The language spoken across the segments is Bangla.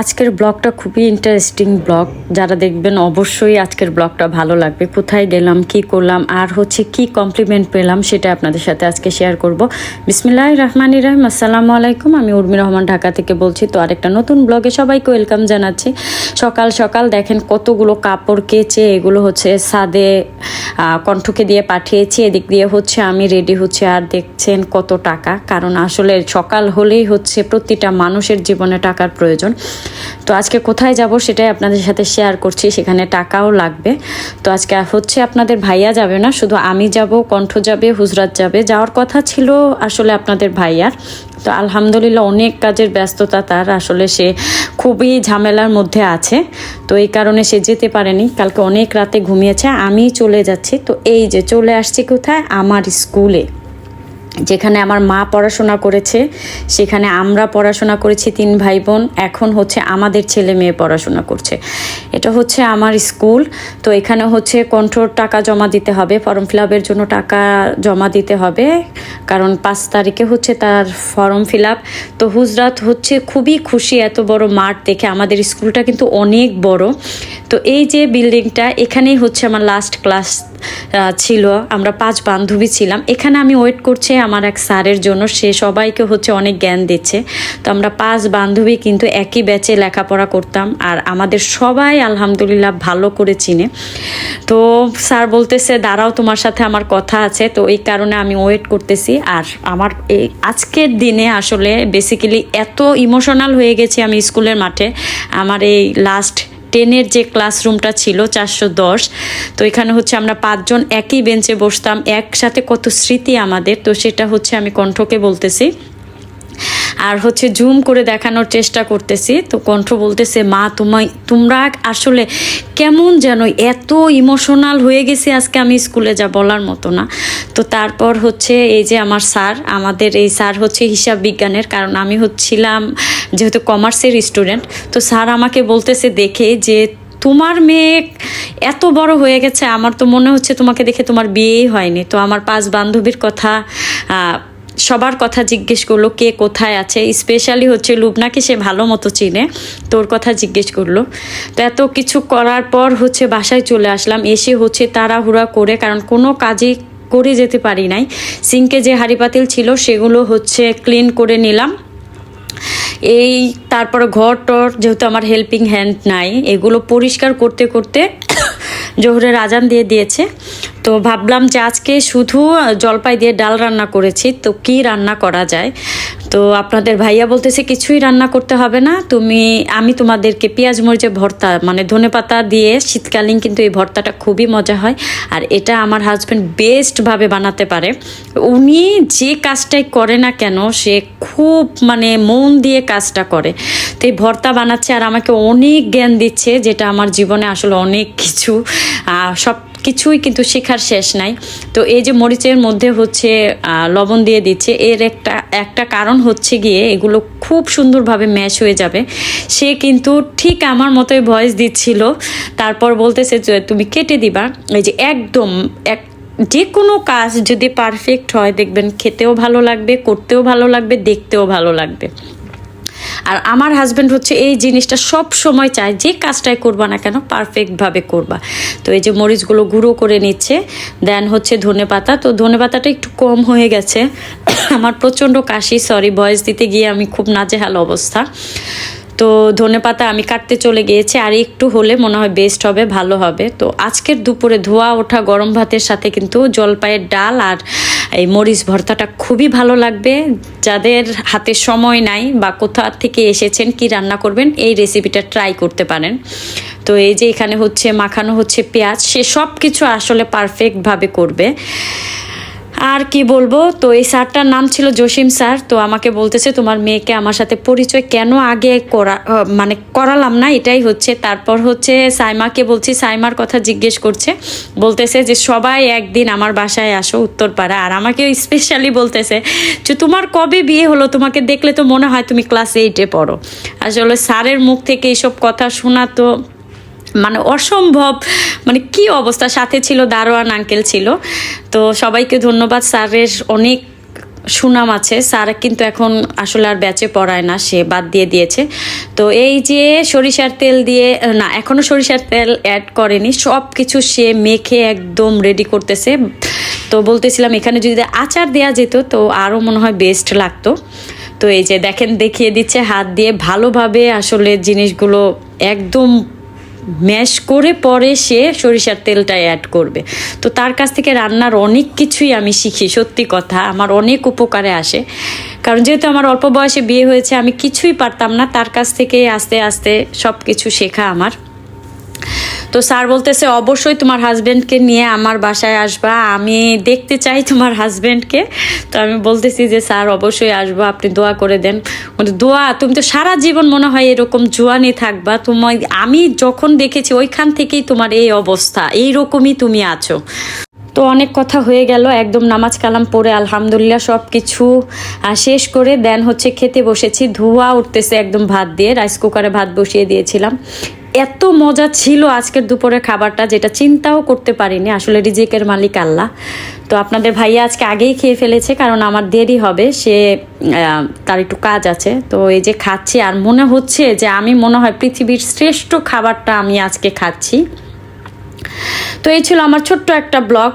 আজকের ব্লগটা খুবই ইন্টারেস্টিং ব্লগ। যারা দেখবেন অবশ্যই আজকের ব্লগটা ভালো লাগবে। কোথায় গেলাম, কি করলাম, আর হচ্ছে কি কমপ্লিমেন্ট পেলাম সেটা আপনাদের সাথে আজকে শেয়ার করব। বিসমিল্লাহ রহমান ইরাহিম আসসালামু আলাইকুম। আমি উর্মি রহমান ঢাকা থেকে বলছি, তো আরেকটা নতুন ব্লগে সবাইকে ওয়েলকাম জানাচ্ছি। সকাল সকাল দেখেন কতগুলো কাপড় কেচে এগুলো হচ্ছে সাদে কণ্ঠকে দিয়ে পাঠিয়েছি। এদিক দিয়ে হচ্ছে আমি রেডি হচ্ছে। আর দেখছেন কত টাকা। কারণ আসলে সকাল হলেই হচ্ছে প্রতিটা মানুষের জীবনে টাকার প্রয়োজন। তো আজকে কোথায় যাব সেটাই আপনাদের সাথে শেয়ার করছি, সেখানে টাকাও লাগবে। তো আজকে হচ্ছে আপনাদের ভাইয়া যাবে না, শুধু আমি যাব, কণ্ঠ যাবে, হুজরাত যাবে। যাওয়ার কথা ছিল আসলে আপনাদের ভাইয়ার। তো আলহামদুলিল্লাহ অনেক কাজের ব্যস্ততা তার, আসলে সে খুবই ঝামেলার মধ্যে আছে। তো এই কারণে সে যেতে পারেনি, কালকে অনেক রাতে ঘুমিয়েছে আমি চলে যাচ্ছি। তো এই যে চলে আসছি কোথায়? আমার স্কুলে। যেখানে আমার মা পড়াশোনা করেছে, সেখানে আমরা পড়াশোনা করেছি তিন ভাই বোন এখন হচ্ছে আমাদের ছেলে মেয়ে পড়াশোনা করছে। এটা হচ্ছে আমার স্কুল, তো এখানে হচ্ছে কন্ট্রোল টাকা জমা দিতে হবে, ফর্ম ফিল আপের জন্য টাকা জমা দিতে হবে, কারণ পাঁচ তারিখে হচ্ছে তার ফর্ম ফিল আপ তো হুজরাত হচ্ছে খুবই খুশি, এত বড় মাঠ দেখে আমাদের স্কুলটা কিন্তু অনেক বড়। তো এই যে বিল্ডিংটা এখানেই হচ্ছে আমার লাস্ট ক্লাস ছিল। আমরা পাঁচ বান্ধবী ছিলাম। এখানে আমি ওয়েট করছি আমার এক স্যারের জন্য। সে সবাইকে হচ্ছে অনেক জ্ঞান দিচ্ছে। তো আমরা পাঁচ বান্ধবী কিন্তু একই ব্যাচে লেখাপড়া করতাম। আর আমাদের সবাই আলহামদুলিল্লাহ ভালো করে চিনে। তো স্যার বলতেছে, দাঁড়াও, তোমার সাথে আমার কথা আছে। তো এই কারণে আমি ওয়েট করতেছি। আর আমার এই আজকের দিনে আসলে বেসিক্যালি এত ইমোশনাল হয়ে গেছি আমি স্কুলের মাঠে। আমার এই লাস্ট টেনের যে ক্লাসরুমটা ছিল, চারশো দশ, তো এখানে হচ্ছে আমরা পাঁচজন একই বেঞ্চে বসতাম, একসাথে কত স্মৃতি আমাদের, তো সেটা হচ্ছে আমি কণ্ঠকে বলতেছি। আর হচ্ছে জুম করে দেখানোর চেষ্টা করতেছি। তো কণ্ঠ বলতেছে, মা, তোমায়, তোমরা আসলে কেমন যেন এত ইমোশনাল হয়ে গেছি আজকে আমি স্কুলে যা বলার মতো না। তো তারপর হচ্ছে এই যে আমার স্যার, আমাদের এই স্যার হচ্ছে হিসাব বিজ্ঞানের, কারণ আমি হচ্ছিলাম যেহেতু কমার্সের স্টুডেন্ট। তো স্যার আমাকে বলতেছে, দেখে যে তোমার মেয়ে এত বড় হয়ে গেছে, আমার তো মনে হচ্ছে তোমাকে দেখে তোমার বিয়েই হয়নি। তো আমার পাঁচ বান্ধবীর কথা সবার কথা জিজ্ঞেস করল, কে কোথায় আছে? স্পেশালি হচ্ছে লুবনাকে সে ভালো মতো চিনে, তোর কথা জিজ্ঞেস করল। তো এত কিছু করার পর হচ্ছে বাসায় চলে আসলাম। এসে হচ্ছে তাড়াহুড়া করে, কারণ কোনো কাজই করে যেতে পারি নাই। সিঙ্কে যে হাঁড়ি পাতিল ছিল, সেগুলো হচ্ছে ক্লিন করে নিলাম। এই তারপর ঘর টর যেহেতু আমার হেল্পিং হ্যান্ড নাই, এগুলো পরিষ্কার করতে করতে জোহরের আজান দিয়ে দিয়েছে। তো ভাবলাম যে আজকে শুধু জলপাই দিয়ে ডাল রান্না করেছি। তো কি রান্না করা যায়? তো আপনাদের ভাইয়া বলতেছে, কিছুই রান্না করতে হবে না। তুমি, আমি তোমাদেরকে পেঁয়াজ মরিচের ভর্তা মানে ধনেপাতা দিয়ে শীতকালীন কিন্তু এই ভর্তাটা খুবই মজা হয়। আর এটা আমার হাজব্যান্ড বেস্টভাবে বানাতে পারে। উনি যে কাজটাই করে না কেন, সে খুব মানে মন দিয়ে কাজটা করে। তো এই ভর্তা বানাচ্ছে আর আমাকে অনেক জ্ঞান দিচ্ছে, যেটা আমার জীবনে আসলে অনেক কিছু সব কিছুই কিন্তু শেখার শেষ নাই। তো এই যে মরিচের মধ্যে হচ্ছে লবণ দিয়ে দিচ্ছে, এর একটা একটা কারণ হচ্ছে গিয়ে এগুলো খুব সুন্দরভাবে ম্যাশ হয়ে যাবে। সে কিন্তু ঠিক আমার মতোই ভয়েস দিচ্ছিল, তারপর বলতেছে তুমি কেটে দিবা। এই যে একদম, এক যে কোনো কাজ যদি পারফেক্ট হয়, দেখবেন খেতেও ভালো লাগবে, করতেও ভালো লাগবে, দেখতেও ভালো লাগবে। আর আমার হাজব্যান্ড হচ্ছে এই জিনিসটা সব সময় চায়, যে কাজটাই করবা না কেন পারফেক্টভাবে করবা। তো এই যে মরিচগুলো গুঁড়ো করে নিচ্ছে দেন হচ্ছে ধনে পাতা। তো ধনে পাতাটা একটু কম হয়ে গেছে। আমার প্রচণ্ড কাশি সরি ভয়েস দিতে গিয়ে আমি খুব নাজেহাল অবস্থা। তো ধনে পাতা আমি কাটতে চলে গিয়েছি, আর একটু হলে মনে হয় বেস্ট হবে, ভালো হবে। তো আজকের দুপুরে ধোয়া ওঠা গরম ভাতের সাথে কিন্তু জলপাইয়ের ডাল আর এই মরিচ ভর্তাটা খুবই ভালো লাগবে। যাদের হাতে সময় নাই বা কোথা থেকে এসেছেন, কি রান্না করবেন, এই রেসিপিটা ট্রাই করতে পারেন। তো এই যে এখানে হচ্ছে, মাখানো হচ্ছে পেঁয়াজ, সে সব কিছু আসলে পারফেক্টভাবে করবে। আর কি বলব? তো এই স্যারটার নাম ছিল জসিম স্যার, তো আমাকে বলতেছে তোমার মেয়েকে আমার সাথে পরিচয় কেন আগে করা মানে করালাম না, এটাই হচ্ছে। তারপর হচ্ছে সাইমাকে বলছি, সাইমার কথা জিজ্ঞেস করছে। বলতেছে যে, সবাই একদিন আমার বাসায় আসো উত্তরপাড়া। আর আমাকে স্পেশালি বলতেছে যে, তোমার কবে বিয়ে হলো? তোমাকে দেখলে তো মনে হয় তুমি ক্লাস এইটে পড়ো। আসলে স্যারের মুখ থেকে এইসব কথা শোনা তো মানে অসম্ভব মানে কি অবস্থা? সাথে ছিল দারোয়ান, আঙ্কেল ছিল। তো সবাইকে ধন্যবাদ, স্যারের অনেক সুনাম আছে। স্যার কিন্তু এখন আসলে আর ব্যাচে পড়ায় না, সে বাদ দিয়ে দিয়েছে। তো এই যে সরিষার তেল দিয়ে, না এখনও সরিষার তেল অ্যাড করেনি। সব কিছু সে মেখে একদম রেডি করতেছে। তো বলতেছিলাম, এখানে যদি আচার দেওয়া যেত, তো আরও মনে হয় বেস্ট লাগতো। তো এই যে দেখেন, দেখিয়ে দিচ্ছে হাত দিয়ে। ভালোভাবে আসলে জিনিসগুলো একদম ম্যাশ করে পরে সে সরিষার তেলটা অ্যাড করবে। তো তার কাছ থেকে রান্নার অনেক কিছুই আমি শিখি, সত্যি কথা। আমার অনেক উপকারে আসে। কারণ যেহেতু আমার অল্প বয়সে বিয়ে হয়েছে, আমি কিছুই পারতাম না। তার কাছ থেকে আস্তে আস্তে সব কিছু শেখা আমার। তো স্যার বলতেছে, অবশ্যই তোমার হাজব্যান্ডকে নিয়ে আমার বাসায় আসবা। আমি দেখতে চাই তোমার হাজব্যান্ডকে তো আমি বলতেছি যে, স্যার, অবশ্যই আসব। আপনি দোয়া করে দেন। দোয়া? তুমি তো সারা জীবন মনে হয় এরকম জোয়ানি থাকবা। তোমায়, আমি যখন দেখেছি ওইখান থেকেই তোমার এই অবস্থা। এইরকমই তুমি আছো। তো অনেক কথা হয়ে গেল, একদম নামাজ কালাম পড়ে আলহামদুলিল্লাহ সব কিছু শেষ করে দেন হচ্ছে খেতে বসেছি, ধোয়া উঠতেছে একদম ভাত দিয়ে রাইস কুকারে ভাত বসিয়ে দিয়েছিলাম। এত মজা ছিল আজকের দুপুরের খাবারটা যেটা চিন্তাও করতে পারিনি, আসলে রিজিকের মালিক আল্লাহ। তো আপনাদের ভাইয়া আজকে আগেই খেয়ে ফেলেছে, কারণ আমার দেরি হবে, সে তার একটু কাজ আছে। তো এই যে খাচ্ছি, আর মনে হচ্ছে যে আমি মনে হয় পৃথিবীর শ্রেষ্ঠ খাবারটা আমি আজকে খাচ্ছি। তো এই ছিল আমার ছোট্ট একটা ব্লগ।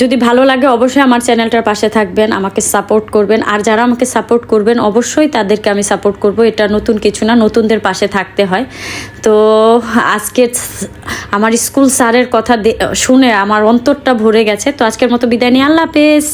যদি ভালো লাগে, অবশ্যই আমার চ্যানেলটার পাশে থাকবেন, আমাকে সাপোর্ট করবেন। আর যারা আমাকে সাপোর্ট করবেন, অবশ্যই তাদেরকে আমি সাপোর্ট করব। এটা নতুন কিছু না, নতুনদের পাশে থাকতে হয়। তো আজকে আমার স্কুল স্যারের কথা শুনে আমার অন্তরটা ভরে গেছে। তো আজকের মতো বিদায় নিয়ে আল্লাহ হাফেজ।